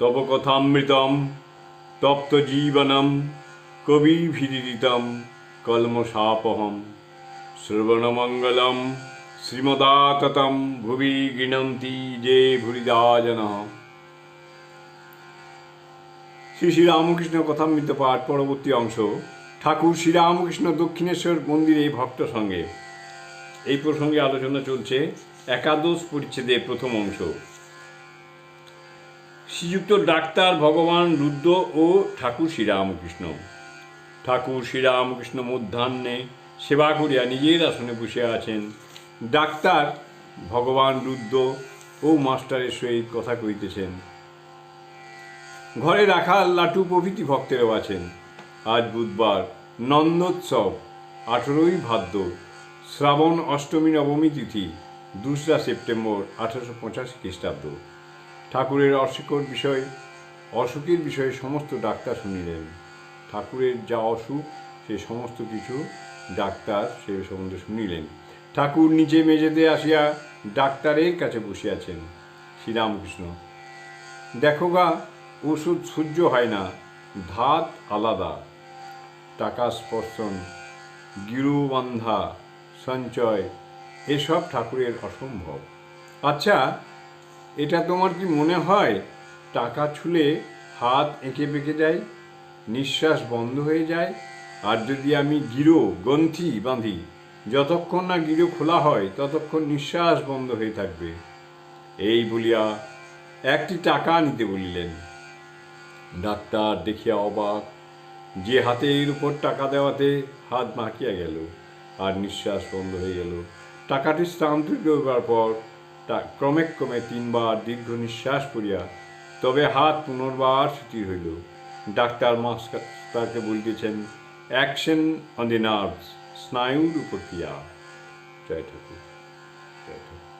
তব কথামৃতম তপ্ত জীবনম কবিভিদিতম কলমশাপহম শ্রবণমঙ্গলম শ্রীমদাততম ভুবি গৃণন্তি যে ভুরিদা জন শ্রী শ্রীরামকৃষ্ণ কথামৃত পাঠ পরবর্তী অংশ। ঠাকুর শ্রীরামকৃষ্ণ দক্ষিণেশ্বর মন্দিরে ভক্ত সঙ্গে। এই প্রসঙ্গে আলোচনা চলছে একাদশ পরিচ্ছেদের প্রথম অংশ। শ্রীযুক্ত ডাক্তার ভগবান রুদ্র ও ঠাকুর শ্রীরামকৃষ্ণ। ঠাকুর শ্রীরামকৃষ্ণ মধ্যাহ্নে সেবা করিয়া নিজের আসনে বসে আছেন। ডাক্তার ভগবান রুদ্র ও মাস্টারের সহিত কথা কইতেছেন ঘরে রাখা লাটু প্রভৃতি ভক্তেরাও আছেন। আজ বুধবার নন্দোৎসব, আঠেরোই ভাদ্র, শ্রাবণ অষ্টমী নবমী তিথি, দোসরা সেপ্টেম্বর আঠারোশো পঁচাশি খ্রিস্টাব্দ। ঠাকুরের অসুখর বিষয়, অসুখের বিষয়ে সমস্ত ডাক্তার শুনিলেন। ঠাকুরের যা অসুখ, সে সমস্ত কিছু ডাক্তার সে সম্বন্ধে শুনিলেন। ঠাকুর নিচে মেঝেতে আসিয়া ডাক্তারের কাছে বসিয়াছেন। শ্রীরামকৃষ্ণ, দেখো গা, ওষুধ সহ্য হয় না, ধাত আলাদা। টাকা স্পর্শন গিরুবান্ধা, সঞ্চয়, এসব ঠাকুরের অসম্ভব। আচ্ছা এটা তোমার কি মনে হয়? টাকা ছুলে হাত এঁকে বেঁকে যায়, নিঃশ্বাস বন্ধ হয়ে যায়, আর যদি আমি গিরো গ্রন্থি বাঁধি, যতক্ষণ না গিরো খোলা হয়, ততক্ষণ নিঃশ্বাস বন্ধ হয়ে থাকবে। এই বলিয়া একটি টাকা নিতে বলিলেন। ডাক্তার দেখিয়া অবাক, যে হাতের উপর টাকা দেওয়াতে হাত মাখিয়া গেল, আর নিঃশ্বাস বন্ধ হয়ে গেল। টাকাটি স্থানান্তরিত হইবার পর তা ক্রমে ক্রমে তিনবার দীর্ঘ নিঃশ্বাস পড়িয়া তবে হাত পুনর্বার ছুটি হইল। ডাক্তার মাস্টারকে বলিতেছেন অ্যাকশন অন দি নার্ভস স্নায়ুর উপর ক্রিয়া। জয় ঠাকুর।